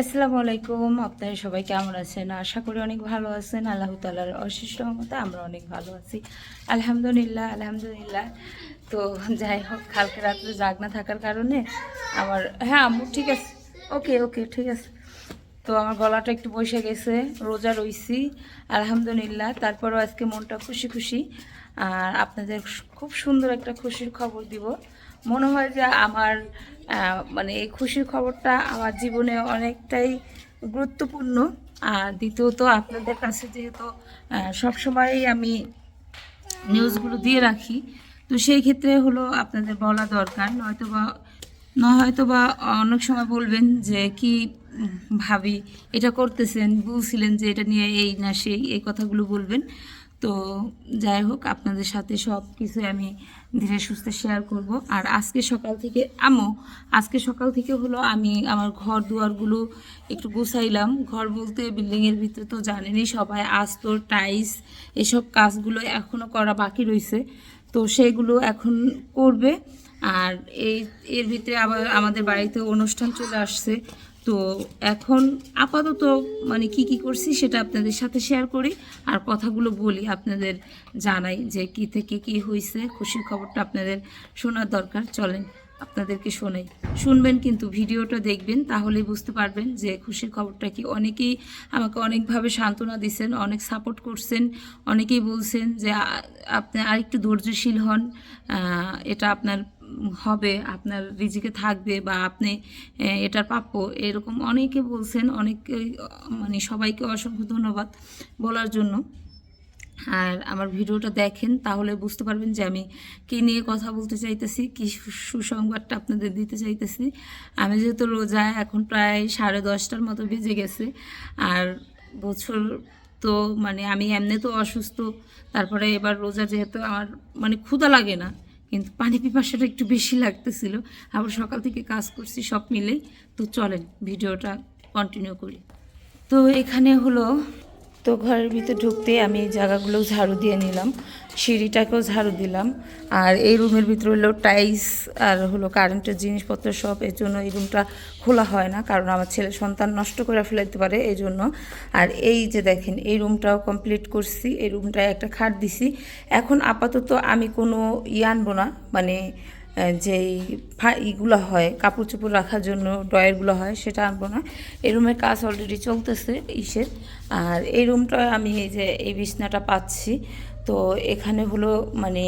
আসসালামু আলাইকুম, আপনারা সবাই কেমন আছেন? আশা করি অনেক ভালো আছেন। আল্লাহ তালার অশিষ্ট মতো আমরা অনেক ভালো আছি। আলহামদুলিল্লাহ আলহামদুলিল্লাহ। তো যাই হোক, কালকে রাত্রে জাগ না থাকার কারণে আমার হ্যাঁ আম্মু, ঠিক আছে। ওকে ওকে, ঠিক আছে। তো আমার গলাটা একটু বসে গেছে, রোজা রইছি, আলহামদুলিল্লাহ। তারপরও আজকে মনটা খুশি খুশি। আর আপনাদের খুব সুন্দর একটা খুশির খবর দিব। মনে হয় যে আমার মানে এই খুশির খবরটা আমার জীবনে অনেকটাই গুরুত্বপূর্ণ। আর দ্বিতীয়ত আপনাদের কাছে যেহেতু সবসময়ই আমি নিউজগুলো দিয়ে রাখি, তো সেই ক্ষেত্রে হলো আপনাদের বলা দরকার। নয়তো বা না হয়তো বা অনেক সময় বলবেন যে, কি ভাবি, এটা করতেছেন, বলছিলেন যে, এটা নিয়ে এই না সেই, এই কথাগুলো বলবেন। তো যাই হোক, আপনাদের সাথে সব কিছু আমি ধীরে সুস্থে শেয়ার করব। আর আজকে সকাল থেকে আমো আজকে সকাল থেকে হলো আমি আমার ঘর দুয়ারগুলো একটু গুছাইলাম। ঘর বলতে বিল্ডিংয়ের ভিতরে তো জানেনই সবাই, আস্তর টাইস এসব কাজগুলো এখনও করা বাকি রয়েছে তো সেগুলো এখন করবে। আর এই, এর ভিতরে আবার আমাদের বাড়িতে অনুষ্ঠান চলে আসছে। তো এখন আপাতত মানে কি কি করছি সেটা আপনাদের সাথে শেয়ার করি। আর কথাগুলো বলি, আপনাদের জানাই যে কি থেকে কি হয়েছে খুশির খবরটা আপনাদের শোনার দরকার। চলেন আপনাদেরকে শোনাই। শুনবেন কিন্তু ভিডিওটা দেখবেন, তাহলেই বুঝতে পারবেন যে খুশির খবরটা কি। অনেকেই আমাকে অনেকভাবে সান্ত্বনা দিচ্ছেন অনেক সাপোর্ট করছেন, অনেকেই বলছেন যে আপনি আরেকটু ধৈর্যশীল হন এটা আপনার হবে, আপনার রিজিকে থাকবে বা আপনি এটার প্রাপ্য। এরকম অনেকে বলছেন অনেকে মানে সবাইকে অসংখ্য ধন্যবাদ বলার জন্য। আর আমার ভিডিওটা দেখেন, তাহলে বুঝতে পারবেন যে আমি কী নিয়ে কথা বলতে চাইতেছি, কী সুসংবাদটা আপনাদের দিতে চাইতেছি। আমি যেহেতু রোজা, এখন প্রায় সাড়ে দশটার মতো বেজে গেছে। আর বছর তো মানে আমি এমনি তো অসুস্থ, তারপরে এবার রোজা যেহেতু আমার মানে ক্ষুধা লাগে না। কিন্তু পানি পিপাসাটা একটু বেশি লাগতেছিল। আবার সকাল থেকে কাজ করছি, সব মিলেই। তো চলেন, ভিডিওটা কন্টিনিউ করি। তো এখানে হলো তো ঘরের ভিতরে ঢুকতে আমি এই জায়গাগুলো ঝাড়ু দিয়ে নিলাম, সিঁড়িটাকেও ঝাড়ু দিলাম, আর এই রুমের ভিতরে হলো টাইলস আর হলো কারেন্টের জিনিসপত্র সব, এর জন্য এই রুমটা খোলা হয় না, কারণ আমার ছেলে সন্তান নষ্ট করে ফেলাইতে পারে এই জন্য। আর এই যে দেখেন, এই রুমটাও কমপ্লিট করছি, এই রুমটায় একটা খাট দিছি। এখন আপাতত আমি কোনো ই আনব না মানে যেই ইগুলো হয় কাপড় চোপড় রাখার জন্য ড্রয়ারগুলো হয়, সেটা আনব না। এই রুমের কাজ অলরেডি চলতেছে ইসের। আর এই রুমটা আমি এই যে এই বিছনাটা পাচ্ছি, তো এখানে হলো মানে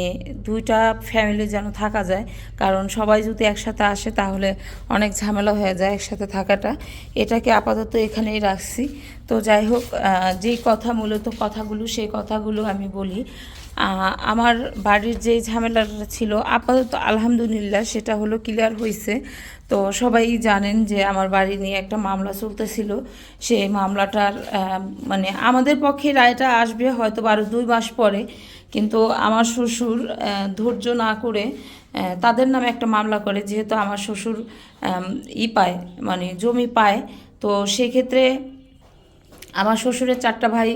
দুইটা ফ্যামিলি যেন থাকা যায়। কারণ সবাই যদি একসাথে আসে, তাহলে অনেক ঝামেলা হয়ে যায় একসাথে থাকাটা। এটাকে আপাতত এখানেই রাখছি। তো যাই হোক যেই কথা মূলত কথাগুলো, সেই কথাগুলো আমি বলি। আমার বাড়ির যেই ঝামেলাটা ছিল, আপাতত আলহামদুলিল্লাহ সেটা হলো ক্লিয়ার হয়েছে তো সবাই জানেন যে আমার বাড়ি নিয়ে একটা মামলা চলতেছিল। সেই মামলাটার মানে আমাদের পক্ষে রায়টা আসবে হয়তো আরও দুই মাস পরে। কিন্তু আমার শ্বশুর ধৈর্য না করে তাদের নামে একটা মামলা করে, যেহেতু আমার শ্বশুর ই পায় মানে জমি পায়। তো সেক্ষেত্রে আমার শ্বশুরের চারটা ভাই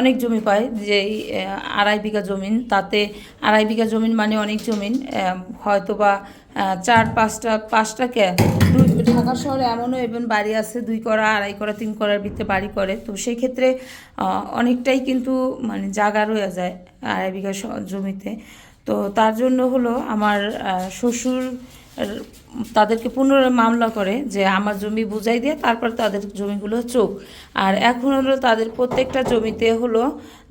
অনেক জমি পায়, যে আড়াই বিঘা জমিন। তাতে আড়াই বিঘা জমিন মানে অনেক জমিন। হয়তো বা চার পাঁচটা পাঁচটা কে? দুই, ঢাকা শহরে এমনও এবং বাড়ি আছে, দুই করা, আড়াই করা, তিন করার ভিতরে বাড়ি করে। তো সেই ক্ষেত্রে অনেকটাই কিন্তু মানে জাগা রয়ে যায় আড়াই বিঘা জমিতে। তো তার জন্য হলো আমার শ্বশুর তাদেরকে পুনরায় মামলা করে যে আমার জমি বুঝাই দিয়ে তারপর তাদের জমিগুলো চোখ। আর এখন হলো তাদের প্রত্যেকটা জমিতে হলো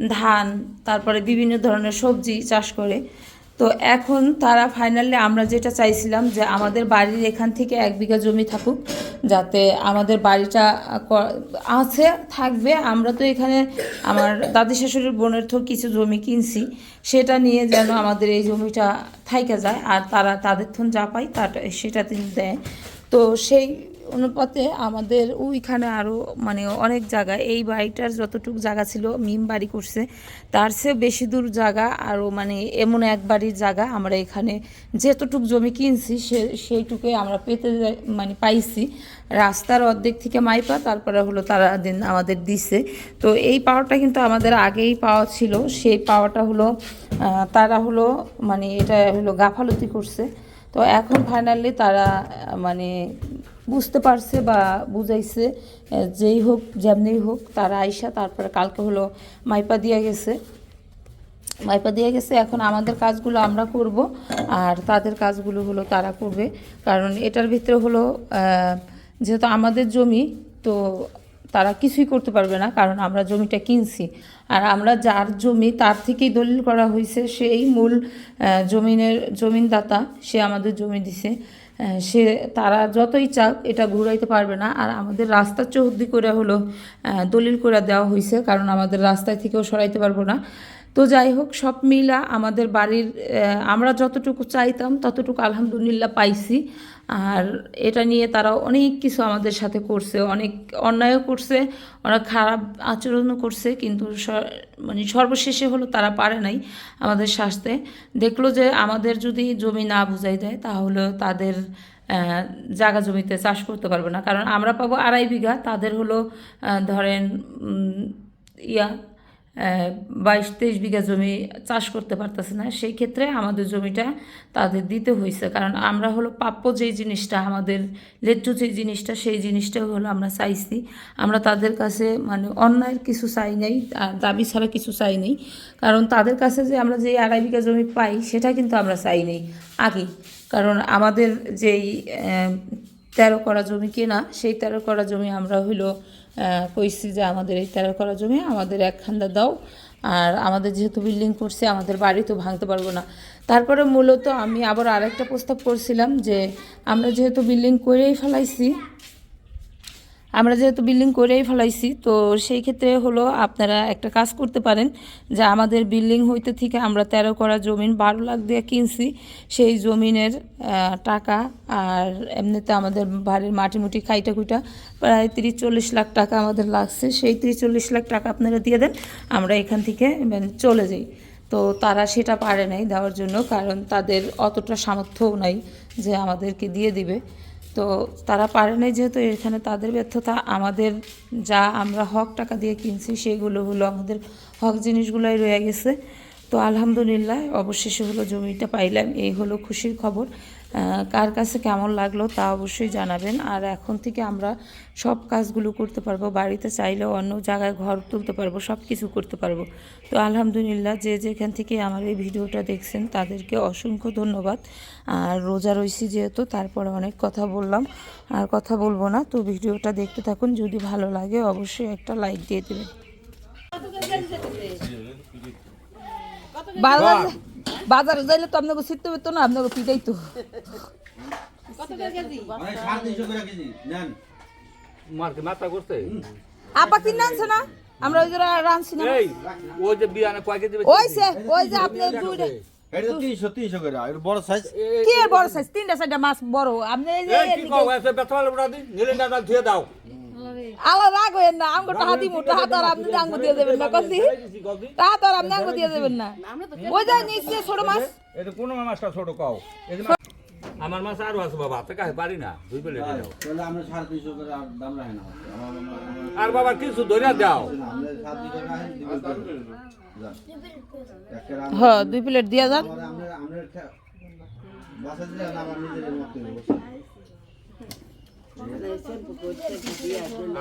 ধান, তারপরে বিভিন্ন ধরনের সবজি চাষ করে। তো এখন তারা ফাইনালি আমরা যেটা চাইছিলাম যে আমাদের বাড়ির এখান থেকে এক বিঘা জমি থাকুক, যাতে আমাদের বাড়িটা আছে, থাকবে। আমরা তো এখানে আমার দাদি শাশুড়ির বোনের তো কিছু জমি কিনছি, সেটা নিয়ে যেন আমাদের এই জমিটা থাইকা যায়। আর তারা তাদের থন যা পায় সেটা তিনি দেয়। তো সেই অনুপাতে আমাদের ওইখানে আরও মানে অনেক জায়গা। এই বাড়িটার যতটুকু জায়গা ছিল, মিম বাড়ি করছে, তার চেয়ে বেশি দূর জায়গা আরও মানে এমন এক বাড়ির জায়গা আমরা এখানে যেতটুক জমি কিনছি, সে, সেইটুকুই আমরা পেতে মানে পাইছি। রাস্তার অর্ধেক থেকে মাইপা, তারপরে হলো তারা দিন আমাদের দিছে। তো এই পাওয়াটা কিন্তু আমাদের আগেই পাওয়া ছিল। সেই পাওয়াটা হলো তারা হলো মানে এটা হলো গাফালতি করছে। তো এখন ফাইনালি তারা মানে বুঝতে পারছে বা বুঝাইছে যেই হোক, যেমনিই হোক, তারা আইসা তারপরে কালকে হলো মাইপা দিয়ে গেছে। মাইপা দিয়ে গেছে, এখন আমাদের কাজগুলো আমরা করব, আর তাদের কাজগুলো হলো তারা করবে। কারণ এটার ভিতরে হলো যেহেতু আমাদের জমি, তো তারা কিছুই করতে পারবে না, কারণ আমরা জমিটা কিনছি। আর আমরা যার জমি, তার থেকেই দলিল করা হয়েছে সেই মূল জমিনের, জমিনদাতা, সে আমাদের জমি দিছে। সে তারা যতই চাক, এটা ঘুরাইতে পারবে না। আর আমাদের রাস্তা চৌহদ্দি করে হলো দলিল করে দেওয়া হয়েছে কারণ আমাদের রাস্তায় থেকেও সরাইতে পারব না। তো যাই হোক, সব মিলা আমাদের বাড়ির আমরা যতটুকু চাইতাম, ততটুকু আলহামদুলিল্লাহ পাইছি। আর এটা নিয়ে তারা অনেক কিছু আমাদের সাথে করছে, অনেক অন্যায়ও করছে, অনেক খারাপ আচরণও করছে, কিন্তু মানে সর্বশেষে হলো তারা পারে নাই আমাদের শাস্তে। দেখল যে আমাদের যদি জমি না বুঝাই দেয়, তাহলে তাদের জায়গা জমিতে চাষ করতে পারবে না। কারণ আমরা পাবো আড়াই বিঘা, তাদের হলো ধরেন ইয়া বাইশ তেইশ বিঘা জমি চাষ করতে পারতেছে না। সেই ক্ষেত্রে আমাদের জমিটা তাদের দিতে হয়েছে কারণ আমরা হলো প্রাপ্য যেই জিনিসটা, আমাদের লেজ্জ যে জিনিসটা, সেই জিনিসটা হলো আমরা চাইছি। আমরা তাদের কাছে মানে অন্যায়ের কিছু চাই নাই দাবি ছাড়া কিছু চাই নাই। কারণ তাদের কাছে যে আমরা যে আড়াই বিঘা জমি পাই, সেটা কিন্তু আমরা চাই নাই আগেই কারণ আমাদের যেই তেরো করা জমি কেনা, সেই তেরো করা জমি আমরা হইল কইছি যে আমাদের এই তেরো করা জমি আমাদের এক খান্দা দাও। আর আমাদের যেহেতু বিল্ডিং করছে, আমাদের বাড়ি তো ভাঙতে পারব না। তারপরে মূলত আমি আবার আরেকটা প্রস্তাব করছিলাম যে আমরা যেহেতু বিল্ডিং করেই ফেলাইছি আমরা যেহেতু বিল্ডিং করেই ফেলাইছি, তো সেই ক্ষেত্রে হলো আপনারা একটা কাজ করতে পারেন যে আমাদের বিল্ডিং হইতে থেকে আমরা তেরো করা জমিন, বারো লাখ দিয়ে কিনছি। সেই জমিনের টাকা আর এমনিতে আমাদের বাড়ির মাটি মুটি খাইটা খুইটা প্রায় তিরিশ চল্লিশ লাখ টাকা আমাদের লাগছে। সেই তিরিশ চল্লিশ লাখ টাকা আপনারা দিয়ে দেন, আমরা এখান থেকে মানে চলে যাই। তো তারা সেটা পারে নাই দেওয়ার জন্য, কারণ তাদের অতটা সামর্থ্যও নাই যে আমাদেরকে দিয়ে দিবে। তো তারা পারে নাই যেহেতু এখানে তাদের ব্যর্থতা, আমাদের যা আমরা হক টাকা দিয়ে কিনছি, সেগুলো হলো আমাদের হক জিনিসগুলোই রয়ে গেছে। তো আলহামদুলিল্লাহ, অবশেষে হলো জমিটা পাইলাম। এই হলো খুশির খবর। কার কাছে কেমন লাগল তা অবশ্যই জানাবেন। আর এখন থেকে আমরা সব কাজগুলো করতে পারব। বাড়িতে চাইলেও অন্য জায়গায় ঘর তুলতে পারব, সব কিছু করতে পারব। তো আলহামদুলিল্লাহ, যে যেখান থেকে আমার এই ভিডিওটা দেখছেন, তাদেরকে অসংখ্য ধন্যবাদ। আর রোজা রইছি যেহেতু, তারপরে অনেক কথা বললাম। আর কথা বলব না, তো ভিডিওটা দেখতে থাকুন। যদি ভালো লাগে, অবশ্যই একটা লাইক দিয়ে দেবেন। বাজার বাজারে যাইলে তো আপনাকে শিখতে পেতো না আপনাকে পিটাই তো মানে আপা কিনে আনছে না? আমরা ওই যে রাঁধছি না। ওই যে বিয়ানে কয় কেজি ওই সে ওই যে আপনি দুইটা এটা তো তিনশো তিনশো করে আর বড় সাইজ কি বড় সাইজ তিনটা মাছ বড়। আপনি এই যে কি কও এসে বেতন বড় দি নিলে দাও ধুয়ে দাও। আলা রাগ হইেন না আঙ্গুর টাহা দিমু টাহা তো আর আপনি আঙ্গুর দিয়ে দেবেন না কদি কি কও দি টাহা তো আর আপনি আঙ্গুর দিয়ে দেবেন না। ওই যে নিচে ছোট মাছ? এটা কোন মাছটা ছোট কও। আমার মাছ আরও আছে বাবা তা কাছে পারি না দুই পেলে দাও। তাহলে আমরা সাড়ে তিনশো করে দাম রাখে না। আর বাবা কিছু ধরে দাও। হ্যাঁ দুই প্লেট দিয়া যান। আমরা আমরা আমরা বাসা দিলে আমার নিজের মতো বসে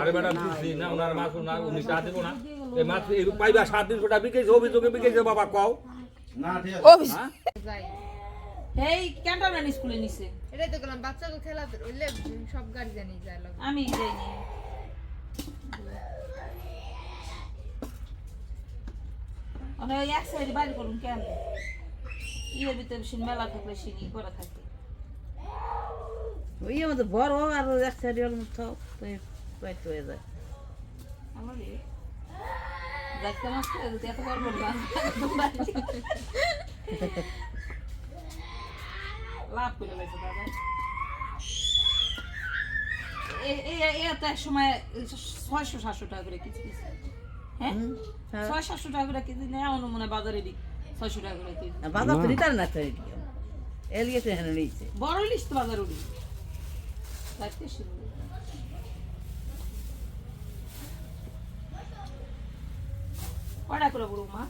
আরে ম্যাডাম দিছি না ওনার মাছ না উনি টা দিব না। এই মাছ এই পাইবা সাত দিন কোটা বিকেছে অভিযোগে বিকেছে বাবা কও। না ঠিক ও আছে এই ক্যান্টনমেন্ট স্কুলে নিছে। এটাই তো গেলাম বাচ্চাকে খেলাতে ওইলে সব গার্জিয়ানই যায় লাগে। আমি যাইনি মানে ওই এক সাইডে বাইরে করুন কেন? ইয়ের ভিতরে সে মেলা থাকলে সে ই করা থাকে? ওই আমাদের বড় আর এক সাইড মতো পেট হয়ে যায়। লাভ করে দাদা। এক সময় ছয়শো সাতশো টাকা করে হ্যাঁ? ছয় সাতশো টাকা করে কেজি নেয় আমার মনে হয় বাজারে ছয়শো টাকা করে কেজি। বাজার তো নিতার না তো এলিয়েছে হেনে নিয়েছে। বড় ইলিশ তো বাজার উঠি কয়টা করে বড় মা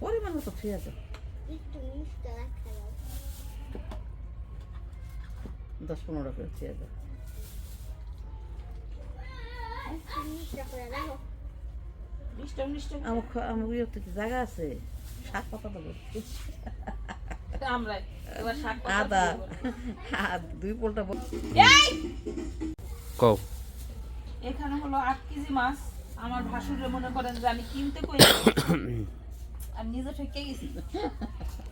পরিমাণ মতো খেয়ে আছে দশ পনেরো করে খেয়ে মিষ্টি আমার জায়গা আছে শাক পাতা দেবো আমরা এবার শাক পাতা আদা। দুই পোলটা কও। এখানে হলো আট কেজি মাছ। আমার ভাসুরে মনে করেন যে আমি কিনতে কই আর নিজে ঠকে গেছি।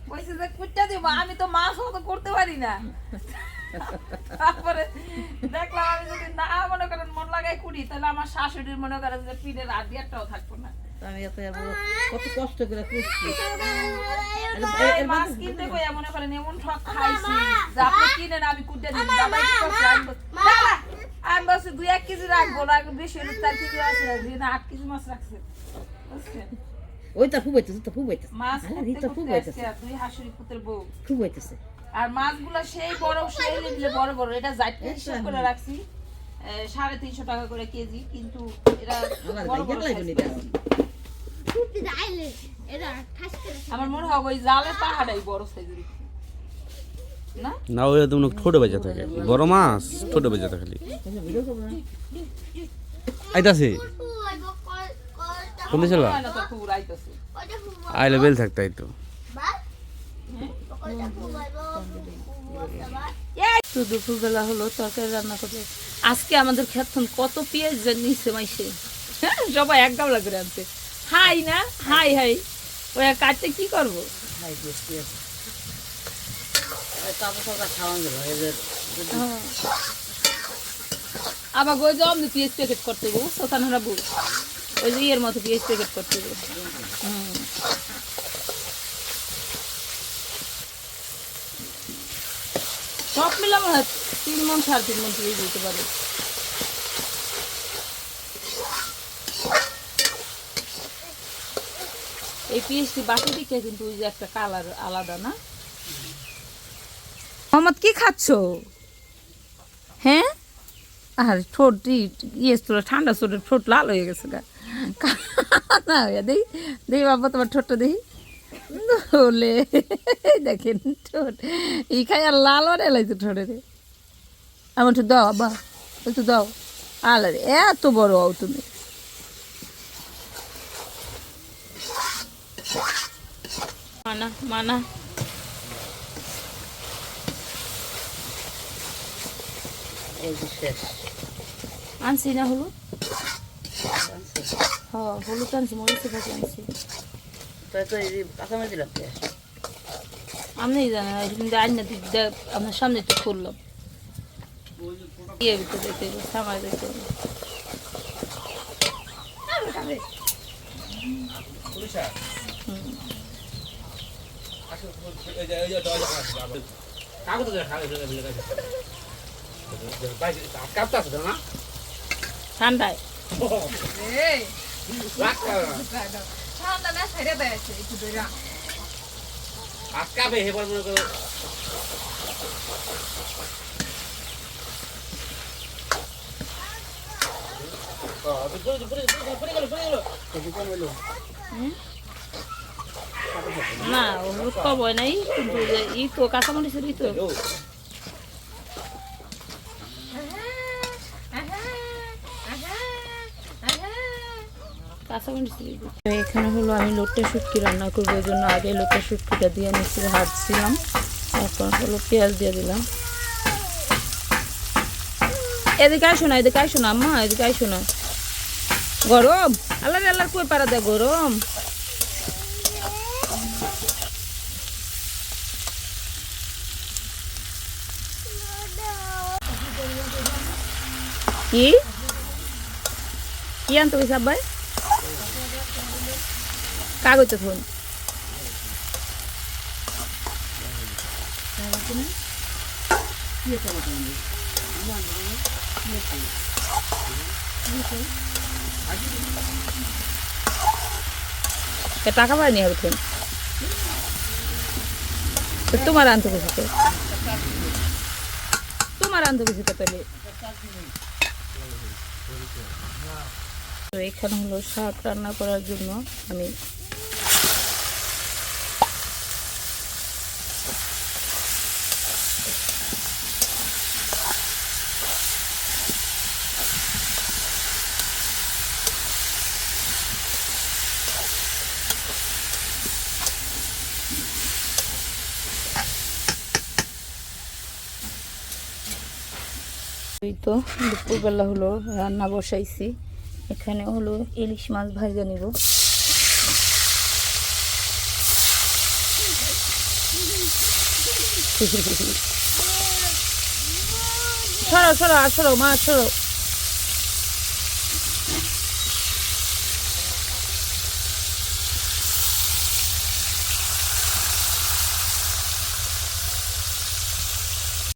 কইছে যে কুটটা দিব আমি তো মাছ অত করতে পারি না। তারপরে দেখলাম আমি যদি না মনে করেন মন লাগাই কুড়ি তাহলে আমার শাশুড়ির মনে করেন যে পিঠের একটাও থাকব না। আমি এত কত কষ্ট করে করছি মাছ কিনতে কই মনে করেন এমন ঠক খাইছি যে আপনি কিনেন আমি কুটে দিন বাবা কি করছে আমি বলছি, "দাদা, আমি বলছি দুই এক কেজি রাখব না বেশি হলে চার কেজি আছে আট কেজি মাছ রাখছে বুঝছেন? ওইটা ফুবাইতেছে তো ফুবাইতেছে। মাছ হ্যাঁ করতে রিতা করতে ফুবাইতেছে। দুই হাসুরি পুতের বউ। ফুবাইতেছে। আর মাছগুলো সেই বড় সেই লেভেলে বড় বড় এটা জাইটকে হিসাব করে রাখছি সাড়ে তিনশো টাকা করে কেজি কিন্তু এরা আমার বড় বড় আমার মনে হয় ওই জালের পাহাড়াই বড় সাইজের না? ওই তুমি ছোট বেজা থাকে। বড় মাছ ছোট বেজা থাকে। খালি করব আইতাছে? কোন ছিল? না তো খুব রাইতেছে আইলে বেল থাকতে আইতো। তো দুপুরবেলা হলো তরকারি রান্না করলে আজকে আমাদের খেতন কত পেঁয়াজ নিচ্ছে মাইসে। হ্যাঁ সবাই এক গামলা করে আনছে। হাই না? হাই হাই। ওই কাটতে কি করব? হাই বেশি আছে। সাপড় খাওয়ান গেল হ্যাঁ। আবার গো জম পেঁয়াজ প্যাকেট করতে গো সোতান ওই যে ইয়ের মতো পেঁয়াজ প্যাকেট করতে গো। হুম। সব মিলে আমার তিন মন সাড়ে তিন মন পেঁয়াজ দিতে পারে। এই পেঁয়াজটি বাটি দিকে কিন্তু ওই যে একটা কালার আলাদা না? মোহাম্মদ, কি খাচ্ছো? হ্যাঁ? আর ঠোঁট ইয়ে তোর ঠান্ডা ছোট ঠোঁট লাল হয়ে গেছে গা। না দেখি দেখি বাবা, তোমার ঠোঁটটা দেখি বলে দেখেন ঠোঁট। এই খাই আর লাল হয়ে লাগছে ঠোঁটে রে আমার একটু দাও আব্বা একটু দাও। আলা রে এত বড় হও তুমি। মানা মানা। আনছি না হলুদ? হ্যাঁ হলুদ আনছি মরিচে ভাজি আনছি। তাই তো এই কাঁচামাচি লাগছে আমি জানি না আপনার সামনে একটু খুললাম। ইয়ে ভিতরে দেখতে হবে সামার দেখতে হবে ঠান্ডায়। এই ঠান্ডা না ছেড়ে দেয় একটু দইরা আটকাবে এবার মনে করো না হলুদ কম নাই, কিন্তু ই তো কাঁচামরিচের ই তো। এখানে হলো আমি লোটটা শুটকি রান্না করব, এই জন্য আগে লোটটা শুটকিটা দিয়ে নিচ্ছি হাঁটছিলাম এখন হলো পেঁয়াজ দিয়ে দিলাম। এদিকে আসো না, এদিকে আসো না, আম্মা, এদিকে আসো না। গরম? আল্লাহ আল্লাহ কই পারা দেয় গরম? কি? কি আনতে গেছে আব্বাই? কাগজে ফোন তা টাকা পায়নি হবে ফোন তো তোমার আনতে গেছে তোমার আনতে গেছে তাহলে? তো এখানে হলো শাক রান্না করার জন্য আমি এই তো দুপুরবেলা হলো, রান্না বসাইছি। এখানে হলো ইলিশ মাছ ভাজা নিব। সরো সরো, আর সরো, মা, সরো।